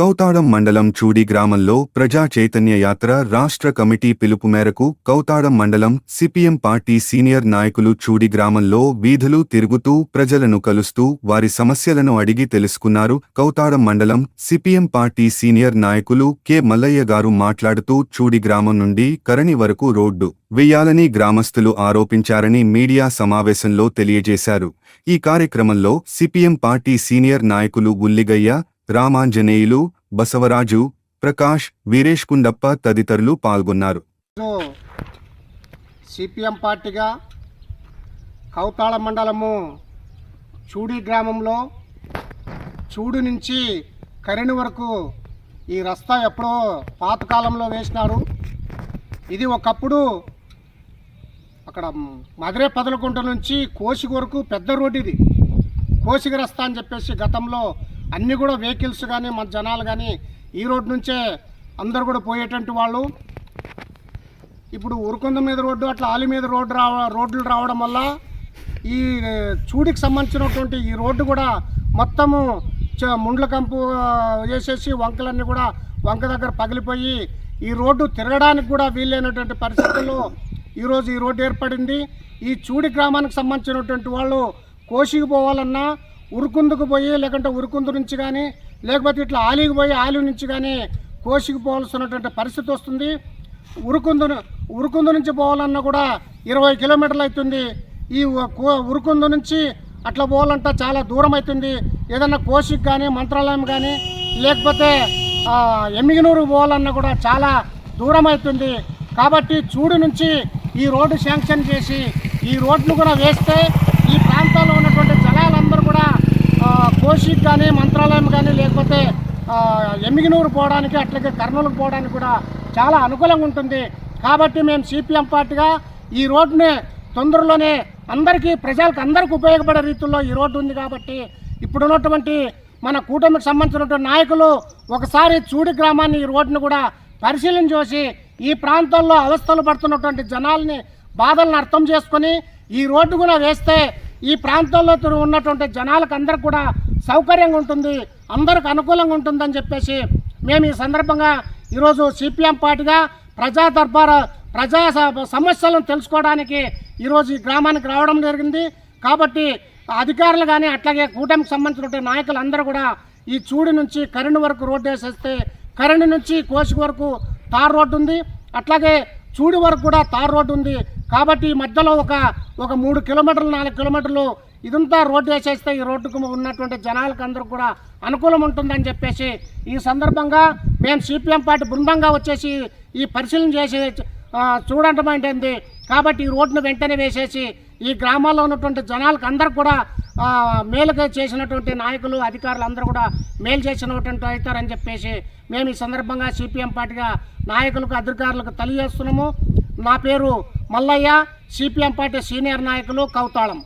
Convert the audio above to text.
కౌతాడం మండలం చూడి గ్రామంలో ప్రజా చైతన్య యాత్ర రాష్ట్ర కమిటీ పిలుపు మేరకు కౌతాడం మండలం సిపిఎం పార్టీ సీనియర్ నాయకులు చూడి గ్రామంలో వీధులు తిరుగుతూ ప్రజలను కలుస్తూ వారి సమస్యలను అడిగి తెలుసుకున్నారు. కౌతాడం మండలం సిపిఎం పార్టీ సీనియర్ నాయకులు కె. మల్లయ్య గారు మాట్లాడుతూ చూడి గ్రామం నుండి కరణి వరకు రోడ్డు వెయ్యాలని గ్రామస్తులు ఆరోపించారని మీడియా సమావేశంలో తెలియజేశారు. ఈ కార్యక్రమంలో సిపిఎం పార్టీ సీనియర్ నాయకులు ఉల్లిగయ్య రామాంజనేయులు బసవరాజు ప్రకాష్ వీరేష్ కుండప్ప తదితరులు పాల్గొన్నారు. సిపిఎం పార్టీగా కౌతాళ మండలము చూడి గ్రామంలో చూడు నుంచి కరిణి వరకు ఈ రస్తా ఎప్పుడో పాతకాలంలో వేసినారు ఇది ఒకప్పుడు అక్కడ మధురే పదలకుంట నుంచి కోసిక వరకు పెద్ద రోడ్డు ఇది కోసిక రస్తా అని చెప్పేసి గతంలో అన్నీ కూడా వెహికల్స్ కానీ మన జనాలు కానీ ఈ రోడ్డు నుంచే అందరు కూడా పోయేటట్టు వాళ్ళు. ఇప్పుడు ఉరుకొంద మీద రోడ్డు అట్లా ఆలి మీద రోడ్డు రావ రోడ్లు రావడం వల్ల ఈ చూడికి సంబంధించినటువంటి ఈ రోడ్డు కూడా మొత్తము చ- ముండ్ల కంపు వేసేసి వంకలన్నీ కూడా వంక దగ్గర పగిలిపోయి ఈ రోడ్డు తిరగడానికి కూడా వీలైనటువంటి పరిస్థితుల్లో ఈరోజు ఈ రోడ్డు ఏర్పడింది. ఈ చూడి గ్రామానికి సంబంధించినటువంటి వాళ్ళు కోసికి పోవాలన్నా ఉరుకుందుకు పోయి లేకుంటే ఉరుకుందు నుంచి కానీ లేకపోతే ఇట్లా ఆలీకి పోయి ఆలీ నుంచి కానీ కోసికి పోవాల్సినటువంటి పరిస్థితి వస్తుంది. ఉరుకుందు ఉరుకుందు నుంచి పోవాలన్నా కూడా ఇరవై కిలోమీటర్లు అవుతుంది. ఈ కో- ఉరుకుందు నుంచి అట్లా పోవాలంటే చాలా దూరం అవుతుంది. ఏదన్నా కోసికి కానీ మంత్రాలయం కానీ లేకపోతే ఎమ్మిగినూరు పోవాలన్నా కూడా చాలా దూరం అవుతుంది. కాబట్టి చూడు నుంచి ఈ రోడ్డు శాంక్షన్ చేసి ఈ రోడ్ను కూడా వేస్తే ఈ ప్రాంతాల్లో ఉన్న కోషి కానీ మంత్రాలయం కానీ లేకపోతే ఎమ్మిగినూరు పోవడానికి అట్లాగే కర్నూలుకు పోవడానికి కూడా చాలా అనుకూలంగా ఉంటుంది. కాబట్టి మేము సిపిఎం పార్టీగా ఈ రోడ్డుని తొందరలోనే అందరికీ ప్రజలకు అందరికీ ఉపయోగపడే రీతిలో ఈ రోడ్డు ఉంది కాబట్టి ఇప్పుడున్నటువంటి మన కూటమికి సంబంధించినటువంటి నాయకులు ఒకసారి చూడి గ్రామాన్ని ఈ రోడ్డును కూడా పరిశీలన చేసి ఈ ప్రాంతాల్లో అవస్థలు పడుతున్నటువంటి జనాల్ని బాధలను అర్థం చేసుకొని ఈ రోడ్డు కూడా వేస్తే ఈ ప్రాంతంలో ఉన్నటువంటి జనాలకు అందరికి కూడా సౌకర్యంగా ఉంటుంది అందరికి అనుకూలంగా ఉంటుందని చెప్పేసి మేము ఈ సందర్భంగా ఈరోజు సిపిఎం పార్టీగా ప్రజా దర్బార్ ప్రజా స- సమస్యలను తెలుసుకోవడానికి ఈరోజు ఈ గ్రామానికి రావడం జరిగింది. కాబట్టి అధికారులు కానీ అట్లాగే కూటమికి సంబంధించినటువంటి నాయకులందరూ కూడా ఈ చూడి నుంచి కరెంటు వరకు రోడ్డు వేసేస్తే కరెంటు నుంచి కోసి వరకు తార్ రోడ్డు ఉంది. అట్లాగే చూడి వరకు కూడా తార్ రోడ్డు ఉంది. కాబట్టి ఈ మధ్యలో ఒక ఒక మూడు కిలోమీటర్లు నాలుగు కిలోమీటర్లు ఇదంతా రోడ్డు వేసేస్తే ఈ రోడ్డుకు ఉన్నటువంటి జనాలకు అందరూ కూడా అనుకూలం ఉంటుందని చెప్పేసి ఈ సందర్భంగా మేము సిపిఎం పార్టీ బృందంగా వచ్చేసి ఈ పరిశీలన చేసి ఆ, చూడటం కాబట్టి ఈ రోడ్డును వెంటనే వేసేసి ఈ గ్రామాల్లో ఉన్నటువంటి జనాలకు అందరూ కూడా మేలుగా చేసినటువంటి నాయకులు అధికారులు అందరూ కూడా మేలు చేసినటువంటి అవుతారని చెప్పేసి మేము ఈ సందర్భంగా సిపిఎం పార్టీగా నాయకులకు అధికారులకు తెలియజేస్తున్నాము. నా పేరు మల్లయ్య సిపిఎం పార్టీ సీనియర్ నాయకులు కౌతాళం.